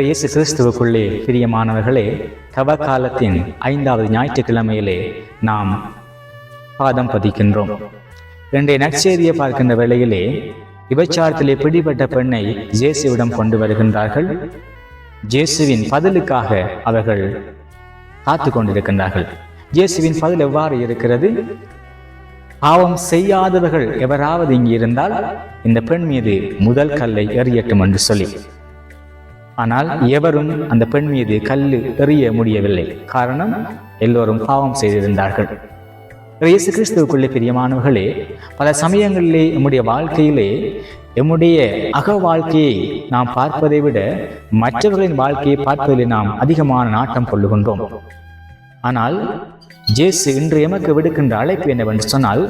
இயேசு கிறிஸ்துவுக்குள்ளே பிரியமானவர்களே தவ காலத்தின் ஐந்தாவது ஞாயிற்றுக்கிழமையிலே நாம் பாதம் பதிக்கின்றோம். இன்றைய நற்செய்தியை பார்க்கின்ற வேளையிலே விபச்சாரத்திலே பிடிபட்ட பெண்ணை ஜேசுவிடம் கொண்டு வருகின்றார்கள். ஜேசுவின் பதிலுக்காக அவர்கள் காத்து கொண்டிருக்கின்றார்கள். ஜேசுவின் பதில் எவ்வாறு இருக்கிறது? பாவம் செய்யாதவர்கள் எவராவது இங்கு இருந்தால் இந்த பெண் மீது முதல் கல்லை எறியட்டும் என்று சொல்லி. ஆனால் எவரும் அந்த பெண் மீது கல்லு எறிய முடியவில்லை. காரணம் எல்லோரும் பாவம் செய்திருந்தார்கள். இயேசு கிறிஸ்துவுக்குள்ளே பிரியமானவர்களே பல சமயங்களிலே நம்முடைய வாழ்க்கையிலே எம்முடைய அக வாழ்க்கையை நாம் பார்ப்பதை விட மற்றவர்களின் வாழ்க்கையை பார்ப்பதில் நாம் அதிகமான நாட்டம் கொள்ளுகின்றோம். ஆனால் ஜேசு இன்று எமக்கு விடுக்கின்ற அழைப்பு என்னவென்று சொன்னால்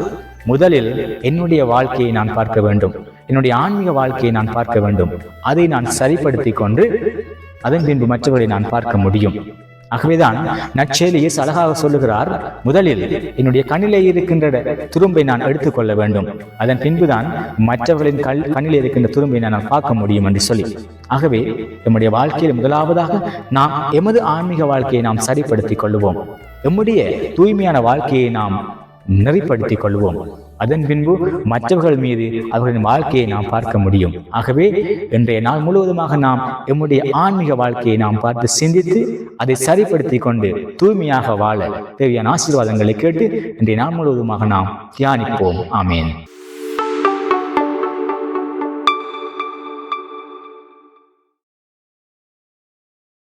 முதலில் என்னுடைய வாழ்க்கையை நான் பார்க்க வேண்டும். என்னுடைய ஆன்மீக வாழ்க்கையை நான் பார்க்க வேண்டும். அதை நான் சரிப்படுத்தி கொண்டு அதன் பின்பு மற்றவர்களை நான் பார்க்க முடியும். ஆகவேதான் நற்செயலி அழகாக சொல்லுகிறார் முதலில் என்னுடைய கண்ணிலே இருக்கின்ற துரும்பை நான் எடுத்துக்கொள்ள வேண்டும். அதன் பின்புதான் மற்றவர்களின் கல் கண்ணிலே இருக்கின்ற துரும்பை நான் பார்க்க முடியும் என்று சொல்லி. ஆகவே நம்முடைய வாழ்க்கையில் முதலாவதாக நாம் எமது ஆன்மீக வாழ்க்கையை நாம் சரிப்படுத்திக் கொள்வோம் எம்முடைய தூய்மையான வாழ்க்கையை நாம் நெறிப்படுத்திக் கொள்வோம் அதன் பின்பு மற்றவர்கள் மீது அவர்களின் வாழ்க்கையை நாம் பார்க்க முடியும். ஆகவே இன்றைய நாள் முழுவதுமாக நாம் எம்முடைய ஆன்மீக வாழ்க்கையை நாம் பார்த்து சிந்தித்து அதை சரிப்படுத்தி கொண்டு தூய்மையாக வாழ தேவையான ஆசீர்வாதங்களை கேட்டு இன்றைய நாள் முழுவதுமாக நாம் தியானிப்போம். ஆமேன்.